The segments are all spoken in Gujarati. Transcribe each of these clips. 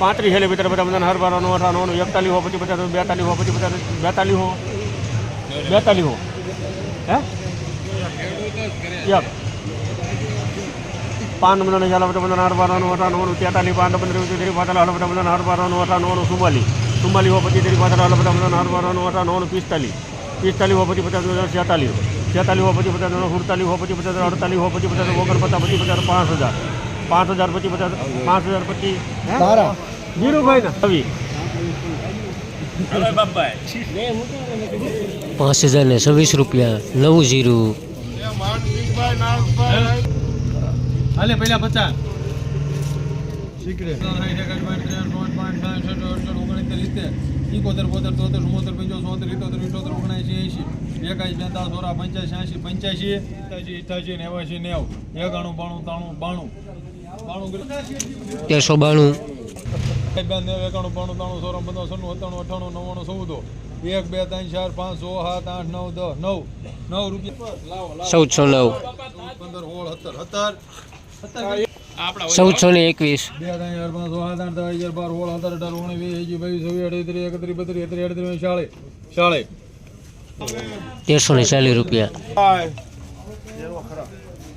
પાંત્રીસ હેલે ભીતર બધા બધાને હર બારનું અઠાણું એકતાલીસ હો, પછી બધા બેતાલીસ હો, પછી બધા બેતાલીસ હો. બેતાલીસ હો. હે? એક. પાંચ બધા ચાલે, બધા બધા હર બારનું અઠાણું તેતાલીસ, પાંચ, પંદર તેરી પાછળ હાલ, બધા બધા હર બારનું અઠાણું ચુમ્માલીસ. ચુમ્માલીસ હો, પછી તેરી પાછળ હાલ, બધા બધા હર બારનું અઠાણું પિસ્તાલીસ. પિસ્તાલીસ હો, પછી પચાસ બધા છેતાલીસ છેતાલીસ હો, પછી બધા સુડતાલીસ હો, પછી બધા અડતાલીસ હો, પછી બધા ઓગણપચાસ, પછી બધા પાંચ હજાર. પાંચ હજાર, પછી બધા પાંચ હજાર, પછી પાંચ હજાર ને છવ્વીસ રૂપિયા નવું જીરું. હાલે પેલા પચાસ. ઇકોતેર બોતેર તોતેર ચુમ્મોતેર પંચોતેર સોતેર ઇતોતેર ઇઠોતેર ઓગણએંસી એંસી એકાવીસ બેતાલીસ સોળા પંચ્યાસી એંસી પંચ્યાસી સત્યાસી અઠ્યાસી નેવાસી નેવું એકાણું બાણું ત્રાણું બાણું. બાણું તેરસો બાણું. બે નેવું એકાણું બાણું ત્રાણું સોળ પંદર સન્નું સત્તાણું અઠાણું નવ્વાણું ચૌદ. એક બે ત્રણ ચાર પાંચ છ સાત આઠ નવ દસ નવ. નવ રૂપિયા. ચૌદસો નવ. પંદર સોળ સત્તર સત્તર. સત્તર ચૌદસો ને એકવીસ. બે ત્રણ પાંચ છ સાત આઠ અગિયાર બાર સોળ સત્તર અઢાર ઓગણીસ વીસ એકવીસ બાવીસ છવ્વીસ અઠ્યાત્રીસ એકત્રીસ બત્રીસ તેત્રીસ અડત્રીસ ચાળીસ તેરસો ને ચાલીસ રૂપિયા.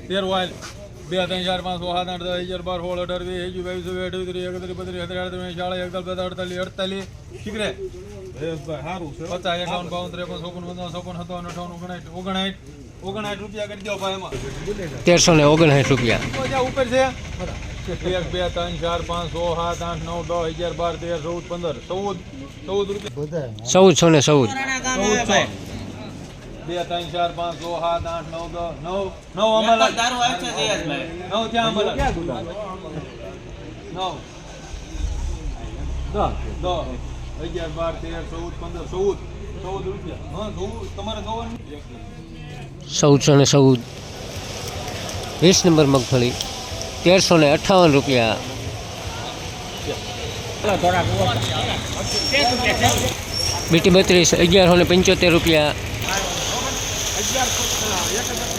તેર વાય બે ત્રણ ચાર પાંચ સો સાત આઠ દસ હજાર બાર સોળ અઢાર વીસ એકવીસ બાવીસ અઠવીસ ત્રીસ એકત્રીસ બત્રીસ તેત્રીસ અડત્રીસ ચાળીસ એકતાલીસ બધા અડતાલીસ અડતાલીસ ઠીક રે? પચાસ એકાવન બાવન ત્રેપન ચોપન પંચાવન ચોપન સત્તાવન અઠાવન ઓગણાઠ ઓગણાઠ ઓગણાઠ રૂપિયા કરી દો ભાઈ એમાં. તેરસો ને ઓગણસાઠ રૂપિયા. ઉપર છે? એક બે ત્રણ ચાર પાંચ છ સાત આઠ નવ દસ અગિયાર બાર તેર ચૌદ પંદર ચૌદ ચૌદ રૂપિયા. ચૌદસો ને ચૌદ. ચૌદસો. બે ત્રણ ચાર પાંચ છ સાત આઠ નવ દસ નવ નવ અમારા નવ ત્યાં અમારા નવ. દસ. અગિયાર બાર તેર ચૌદ પંદર ચૌદ. ચૌદ રૂપિયા. હા ચૌદ. તમારે જોવાનું ચૌદસો ને ચૌદ. વીસ નંબર મગફળી. તેરસો ને અઠ્ઠાવન રૂપિયા. બીટી બત્રીસ અગિયારસો ને પંચોતેર રૂપિયા. અગિયારસો એક હજાર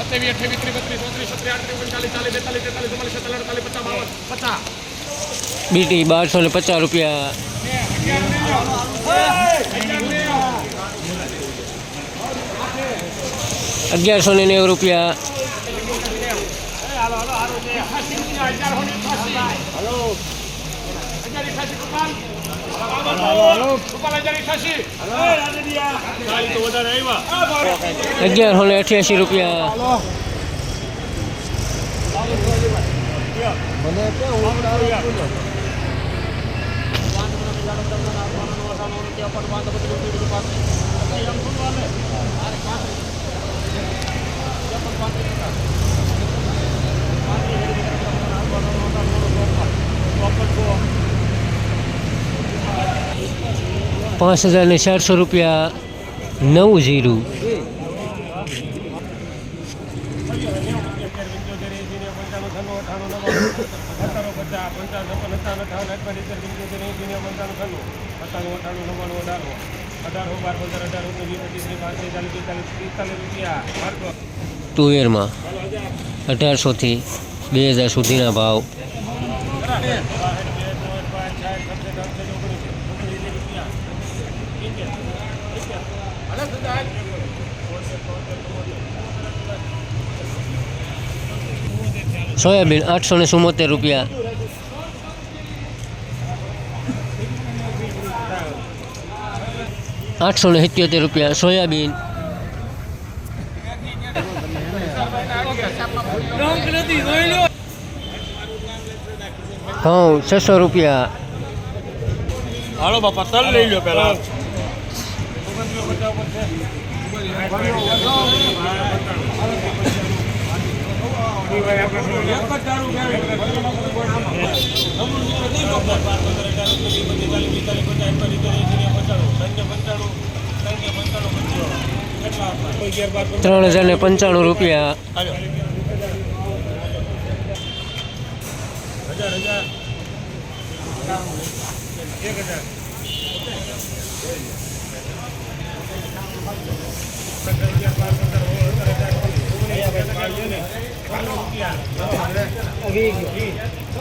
સત્યાવીસ અઠાવીસ ત્રીસ, બત્રીસ ઓત્રીસ સત્યાસ અઠ્યાવીસ ચાલીસ ચાલીસ, બેતાલીસ, તેતાલીસ, ચુમ્માલીસ સત્તાલીસ અડતાલીસ, પચાસ, બાવન, પચાસ. બીટી બારસો ને પચાસ રૂપિયા. અગિયારસો ને નેવું રૂપિયા. અગિયારસો ને અઠ્યાસી રૂપિયા. પાંચ હજાર ને ચારસો રૂપિયા નવું જીરું તુવેરમાં અઢારસોથી બે હજાર સુધીના ભાવ. સોયાબીન આઠસો ને રૂપિયા. આઠસો ને સિત્યોતેર રૂપિયા સોયાબીન. ઘઉં છસો રૂપિયા. હાલો બાપા તલ લઈ લો પેલા. પંચાણું ત્રણ હજાર ને પંચાણું રૂપિયા.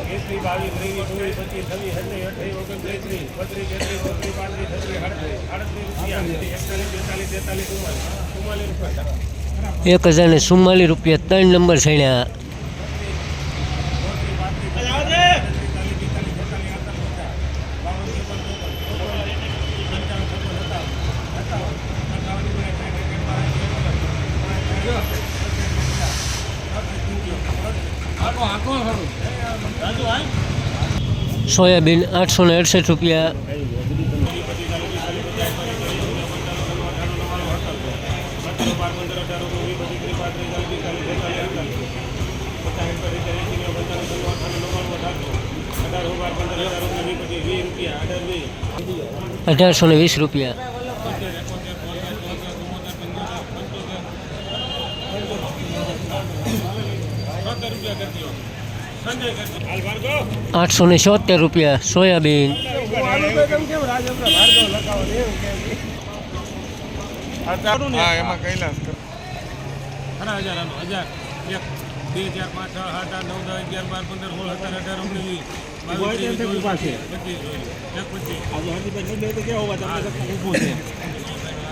એકત્રીસ બાવીસ ત્રેવીસ ચોવીસ પચીસ છવ્વીસ સત્યાવીસ અઠાવીસ ઓગણત્રીસ ત્રીસ બત્રીસ તેત્રીસ ચોત્રીસ પાંત્રીસ છત્રીસ આડત્રીસ આડત્રીસ રૂપિયા એકતાલીસ, બેતાલીસ તેતાલીસ ચુમ્માલીસ ચુમ્માલીસ એક હજાર ને ચુમ્માલીસ રૂપિયા ત્રણ નંબર છણ્યા સોયાબીન આઠસો ને અડસઠ રૂપિયા. અઢારસો ને વીસ રૂપિયા. આઠસો ને છોતેર રૂપિયા સોયાબીન. હા એમાં કૈલાસ ખરા હજાર આનો હજાર. એક બે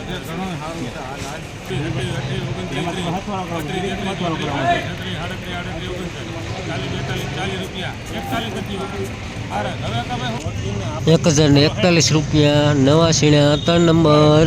ચાર પાંચ છ સાત આઠ નવ દસ અગિયાર બાર પંદર સોળ સત્તર અઢાર ઓગણીસ વીસ બાવીસ ત્રેવીસ ચોવીસ પચીસ એક પચીસ ઊભું છે એક હજાર ને એકતાલીસ રૂપિયા નવા સીણા ત્રણ નંબર